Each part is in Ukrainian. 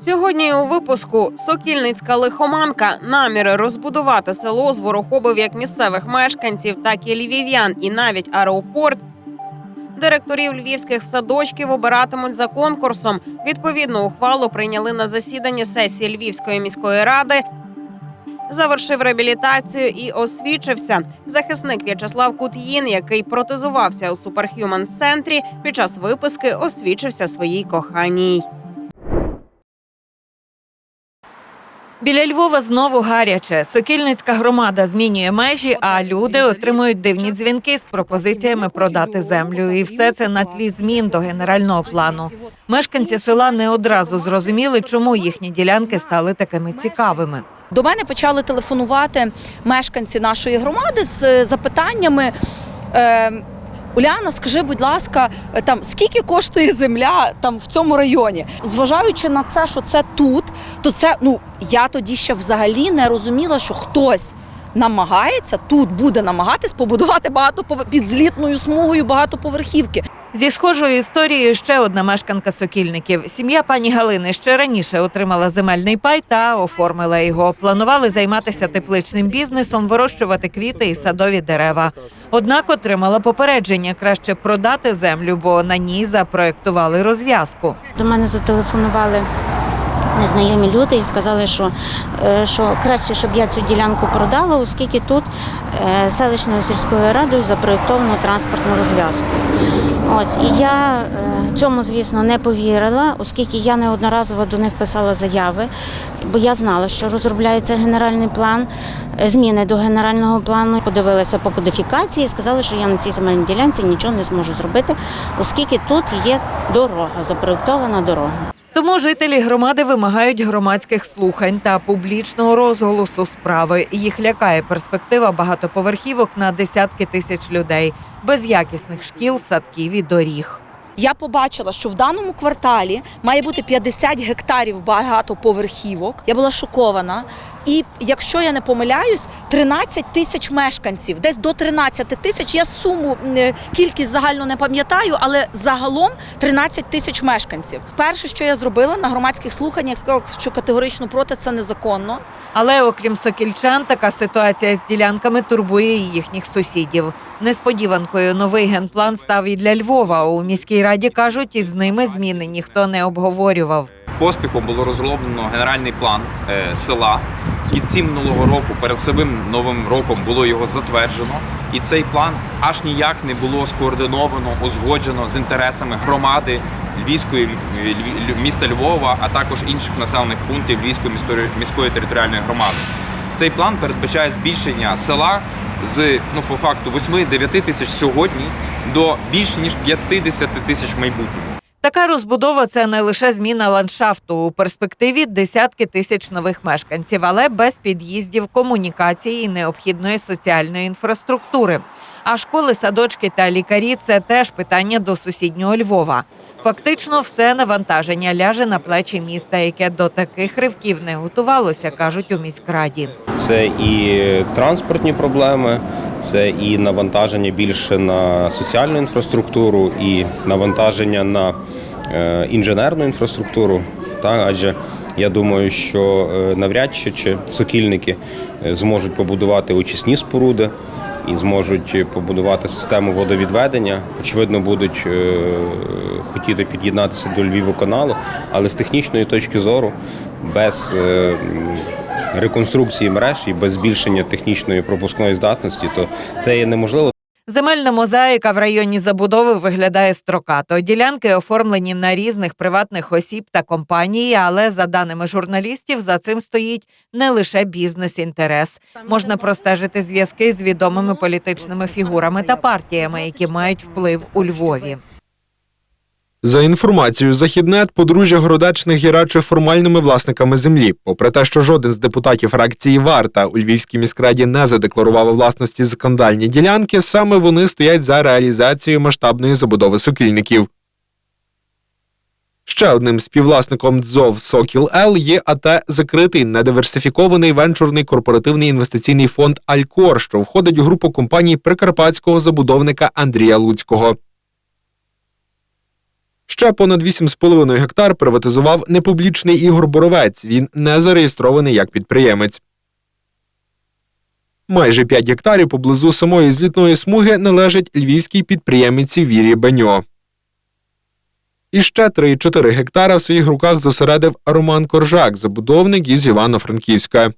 Сьогодні у випуску Сокільницька лихоманка наміри розбудувати село зворохобив як місцевих мешканців, так і львів'ян, і навіть аеропорт. Директорів львівських садочків обиратимуть за конкурсом. Відповідну ухвалу прийняли на засіданні сесії Львівської міської ради. Завершив реабілітацію і освічився. Захисник В'ячеслав Кут'їн, який протезувався у Superhumans центрі, під час виписки освічився своїй коханій. Біля Львова знову гаряче. Сокільницька громада змінює межі, а люди отримують дивні дзвінки з пропозиціями продати землю. І все це на тлі змін до генерального плану. Мешканці села не одразу зрозуміли, чому їхні ділянки стали такими цікавими. До мене почали телефонувати мешканці нашої громади з е, запитаннями. Уляна, скажи, будь ласка, е, там скільки коштує земля там в цьому районі? Зважаючи на це, що це тут, то це ну я тоді ще взагалі не розуміла, що хтось намагається тут буде намагатись побудувати багато під злітною смугою багатоповерхівки. Зі схожою історією ще одна мешканка сокільників. Сім'я пані Галини ще раніше отримала земельний пай та оформила його. Планували займатися тепличним бізнесом, вирощувати квіти і садові дерева. Однак отримала попередження краще продати землю, бо на ній запроектували розв'язку. До мене зателефонували незнайомі люди і сказали, що, е, що краще, щоб я цю ділянку продала, оскільки тут е, селищною сільською радою запроєктовано транспортну розв'язку. Ось і я е, цьому, звісно, не повірила, оскільки я неодноразово до них писала заяви, бо я знала, що розробляється генеральний план, е, зміни до генерального плану. Подивилася по кодифікації і сказали, що я на цій земельній ділянці нічого не зможу зробити, оскільки тут є дорога, запроєктована дорога. Тому жителі громади вимагають громадських слухань та публічного розголосу справи. Їх лякає перспектива багатоповерхівок на десятки тисяч людей, без якісних шкіл, садків і доріг. Я побачила, що в даному кварталі має бути 50 гектарів багатоповерхівок. Я була шокована. І якщо я не помиляюсь, 13 тисяч мешканців, десь до 13 тисяч. Я суму е, кількість загально не пам'ятаю, але загалом 13 тисяч мешканців. Перше, що я зробила на громадських слуханнях, сказала, що категорично проти це незаконно. Але окрім сокільчан, така ситуація з ділянками турбує і їхніх сусідів. Несподіванкою новий генплан став і для Львова. У міській раді кажуть, із ними зміни ніхто не обговорював. Поспіхом було розроблено генеральний план е, села. Кінці минулого року, перед самим новим роком, було його затверджено, і цей план аж ніяк не було скоординовано, узгоджено з інтересами громади Львівської Львів- міста Львова, а також інших населених пунктів Львівської міської територіальної громади. Цей план передбачає збільшення села з ну по факту 8-9 тисяч сьогодні до більш ніж 50 тисяч в майбутньому. Така розбудова це не лише зміна ландшафту у перспективі десятки тисяч нових мешканців, але без під'їздів, комунікації і необхідної соціальної інфраструктури. А школи, садочки та лікарі це теж питання до сусіднього Львова. Фактично, все навантаження ляже на плечі міста, яке до таких ривків не готувалося, кажуть у міськраді. Це і транспортні проблеми, це і навантаження більше на соціальну інфраструктуру, і навантаження на інженерну інфраструктуру. Так, адже я думаю, що е, навряд чи, чи сокільники е, зможуть побудувати очисні споруди і зможуть побудувати систему водовідведення. Очевидно, будуть е, хотіти під'єднатися до Львівоканалу, але з технічної точки зору без е, реконструкції мереж і без збільшення технічної пропускної здатності, то це є неможливо. Земельна мозаїка в районі забудови виглядає строкато. Ділянки оформлені на різних приватних осіб та компанії, але за даними журналістів, за цим стоїть не лише бізнес-інтерес. Можна простежити зв'язки з відомими політичними фігурами та партіями, які мають вплив у Львові. За інформацією Західнет, подружжя Городечних є радше формальними власниками землі. Попри те, що жоден з депутатів фракції Варта у Львівській міськраді не задекларував власності скандальні ділянки, саме вони стоять за реалізацією масштабної забудови сокільників. Ще одним співвласником ДЗОВ Сокіл Л є АТ закритий недиверсифікований венчурний корпоративний інвестиційний фонд Алькор, що входить у групу компаній прикарпатського забудовника Андрія Луцького. Ще понад 8,5 гектар приватизував непублічний Ігор Боровець. Він не зареєстрований як підприємець. Майже 5 гектарів поблизу самої злітної смуги належать львівській підприємниці Вірі Беньо. І ще 3,4 гектара в своїх руках зосередив Роман Коржак, забудовник із Івано-Франківська.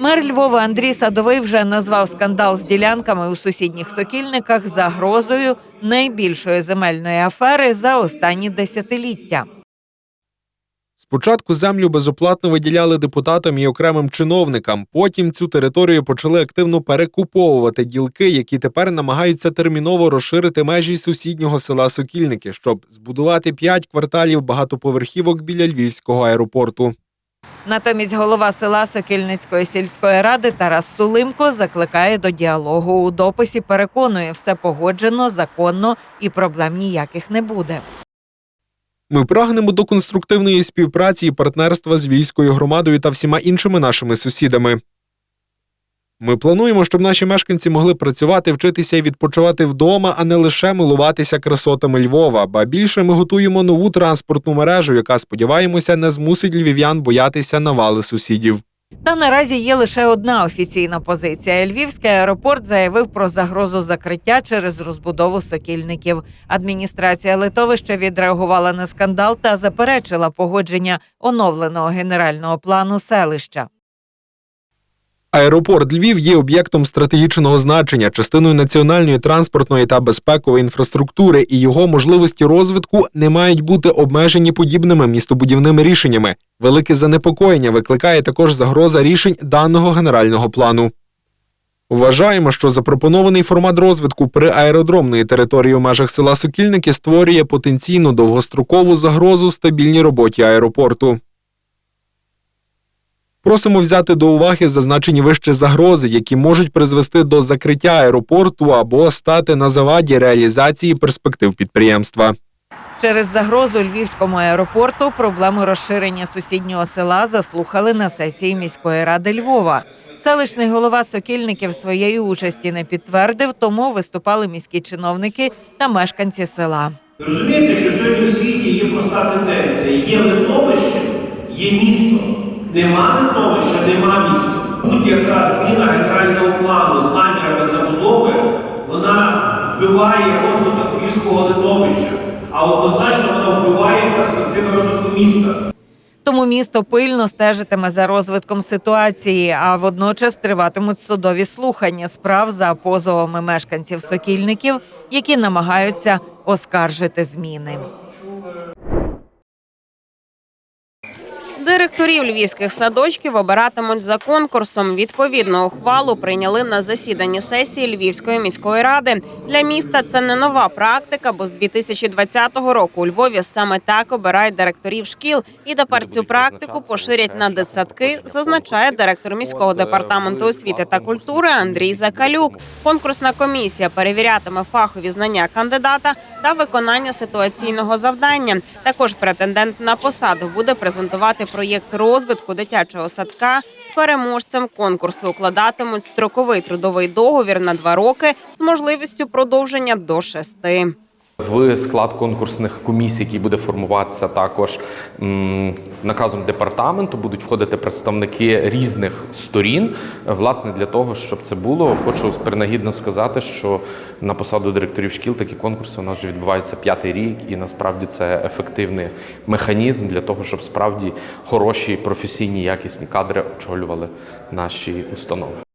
Мер Львова Андрій Садовий вже назвав скандал з ділянками у сусідніх сокільниках загрозою найбільшої земельної афери за останні десятиліття. Спочатку землю безоплатно виділяли депутатам і окремим чиновникам. Потім цю територію почали активно перекуповувати ділки, які тепер намагаються терміново розширити межі сусіднього села Сокільники, щоб збудувати п'ять кварталів багатоповерхівок біля Львівського аеропорту. Натомість голова села Сокільницької сільської ради Тарас Сулимко закликає до діалогу у дописі. Переконує, все погоджено, законно і проблем ніяких не буде. Ми прагнемо до конструктивної співпраці і партнерства з військовою громадою та всіма іншими нашими сусідами. Ми плануємо, щоб наші мешканці могли працювати, вчитися і відпочивати вдома, а не лише милуватися красотами Львова. Ба більше ми готуємо нову транспортну мережу, яка, сподіваємося, не змусить львів'ян боятися навали сусідів. Та наразі є лише одна офіційна позиція. Львівський аеропорт заявив про загрозу закриття через розбудову сокільників. Адміністрація литовища відреагувала на скандал та заперечила погодження оновленого генерального плану селища. Аеропорт Львів є об'єктом стратегічного значення, частиною національної транспортної та безпекової інфраструктури, і його можливості розвитку не мають бути обмежені подібними містобудівними рішеннями. Велике занепокоєння викликає також загроза рішень даного генерального плану. Вважаємо, що запропонований формат розвитку при аеродромної території у межах села Сокільники створює потенційну довгострокову загрозу стабільній роботі аеропорту. Просимо взяти до уваги зазначені вище загрози, які можуть призвести до закриття аеропорту або стати на заваді реалізації перспектив підприємства. Через загрозу львівському аеропорту проблему розширення сусіднього села заслухали на сесії міської ради Львова. Селищний голова Сокільників своєї участі не підтвердив, тому виступали міські чиновники та мешканці села. Розумієте, що сьогодні в світі є проста тенденція. Є литовище, є місто. Нема литовища, нема міста. Будь-яка зміна генерального плану з намірами забудови, вона вбиває розвиток міського литовища, а однозначно вона вбиває перспективи розвитку міста. Тому місто пильно стежитиме за розвитком ситуації, а водночас триватимуть судові слухання справ за позовами мешканців сокільників, які намагаються оскаржити зміни. Директорів львівських садочків обиратимуть за конкурсом. Відповідну ухвалу прийняли на засіданні сесії Львівської міської ради. Для міста це не нова практика, бо з 2020 року у Львові саме так обирають директорів шкіл. І тепер цю практику поширять на дитсадки, зазначає директор міського департаменту освіти та культури Андрій Закалюк. Конкурсна комісія перевірятиме фахові знання кандидата та виконання ситуаційного завдання. Також претендент на посаду буде презентувати проєкт розвитку дитячого садка. З переможцем конкурсу укладатимуть строковий трудовий договір на два роки з можливістю продовження до шести. В склад конкурсних комісій, який буде формуватися також наказом департаменту, будуть входити представники різних сторін. Власне, для того, щоб це було, хочу принагідно сказати, що на посаду директорів шкіл такі конкурси у нас вже відбуваються п'ятий рік, і насправді це ефективний механізм для того, щоб справді хороші, професійні, якісні кадри очолювали наші установи.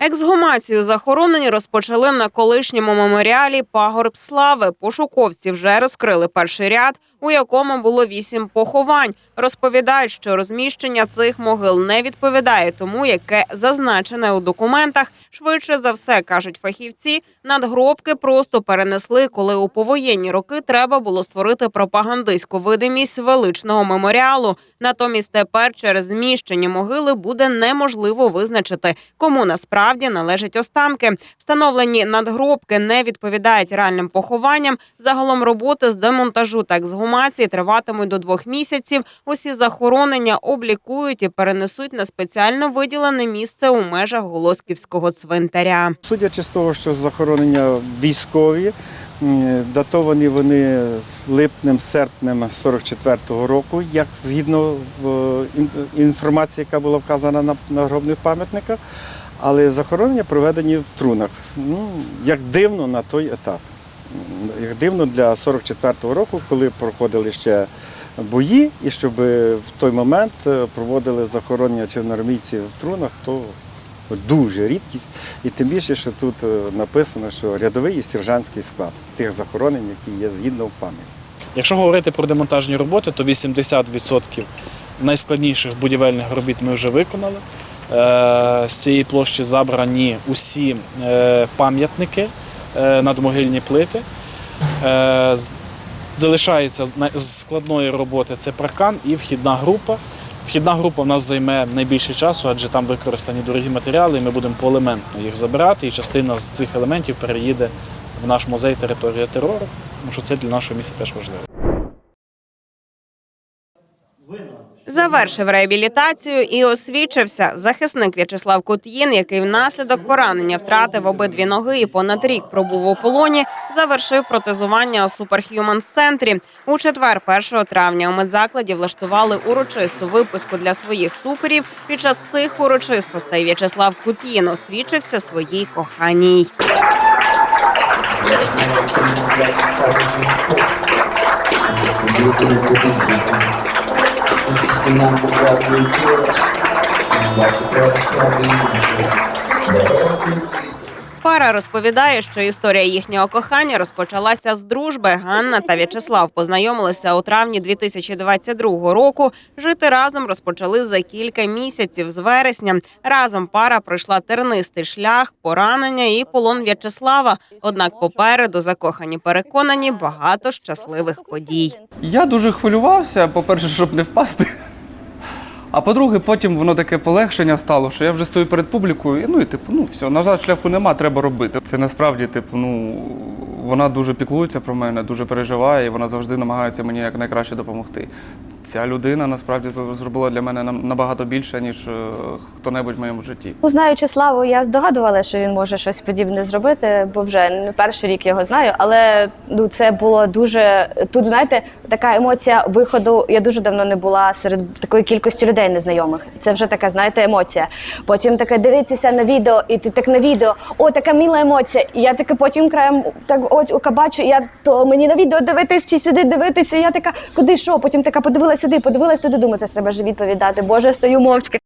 Ексгумацію захоронені розпочали на колишньому меморіалі Пагорб Слави. Пошуковці вже розкрили перший ряд, у якому було вісім поховань. Розповідають, що розміщення цих могил не відповідає тому, яке зазначене у документах. Швидше за все кажуть фахівці. Надгробки просто перенесли, коли у повоєнні роки треба було створити пропагандистську видимість величного меморіалу. Натомість тепер через зміщення могили буде неможливо визначити, кому насправді належать останки. Встановлені надгробки не відповідають реальним похованням. Загалом роботи з демонтажу та ексгумації ексгумації триватимуть до двох місяців. Усі захоронення облікують і перенесуть на спеціально виділене місце у межах Голосківського цвинтаря. Судячи з того, що захоронення військові, датовані вони з липнем, серпнем 44-го року, як згідно інформації, яка була вказана на нагробних пам'ятниках, але захоронення проведені в трунах. Ну, як дивно на той етап. Дивно для 44-го року, коли проходили ще бої, і щоб в той момент е, проводили захоронення червоноармійців в трунах, то дуже рідкість. І тим більше, що тут е, написано, що рядовий і сержантський склад тих захоронень, які є згідно в пам'яті. Якщо говорити про демонтажні роботи, то 80% найскладніших будівельних робіт ми вже виконали. Е, З цієї площі забрані усі пам'ятники, надмогильні плити. Е, Залишається з складної роботи це паркан і вхідна група. Вхідна група в нас займе найбільше часу, адже там використані дорогі матеріали, і ми будемо поелементно їх забирати, і частина з цих елементів переїде в наш музей територія терору, тому що це для нашого міста теж важливо. Завершив реабілітацію і освідчився захисник В'ячеслав Кут'їн, який внаслідок поранення втратив обидві ноги і понад рік пробув у полоні. Завершив протезування у Superhumans центрі. У четвер, 1 травня, у медзакладі влаштували урочисту випуску для своїх суперів. Під час цих урочистостей В'ячеслав Кут'їн освідчився своїй коханій. Thank you. and. Пара розповідає, що історія їхнього кохання розпочалася з дружби. Ганна та В'ячеслав познайомилися у травні 2022 року. Жити разом розпочали за кілька місяців з вересня. Разом пара пройшла тернистий шлях, поранення і полон В'ячеслава. Однак попереду закохані переконані багато щасливих подій. Я дуже хвилювався, по-перше, щоб не впасти. А по-друге, потім воно таке полегшення стало, що я вже стою перед публікою, і, ну і типу, ну все, назад шляху нема, треба робити. Це насправді, типу, ну вона дуже піклується про мене, дуже переживає, і вона завжди намагається мені як найкраще допомогти. Ця людина насправді зробила для мене набагато більше, ніж е, хто-небудь в моєму житті. Ну, Знаючи Славу, я здогадувала, що він може щось подібне зробити, бо вже не перший рік його знаю. Але ну це було дуже тут. Знаєте, така емоція виходу. Я дуже давно не була серед такої кількості людей незнайомих. Це вже така, знаєте, емоція. Потім таке дивитися на відео, і ти так на відео, о, така міла емоція. І я таке потім краєм так от бачу, я то мені на відео дивитись чи сюди дивитися. Я така, куди що? Потім така подивилася сюди, подивилась туди, думаю, це треба ж відповідати. Боже, стою мовчки.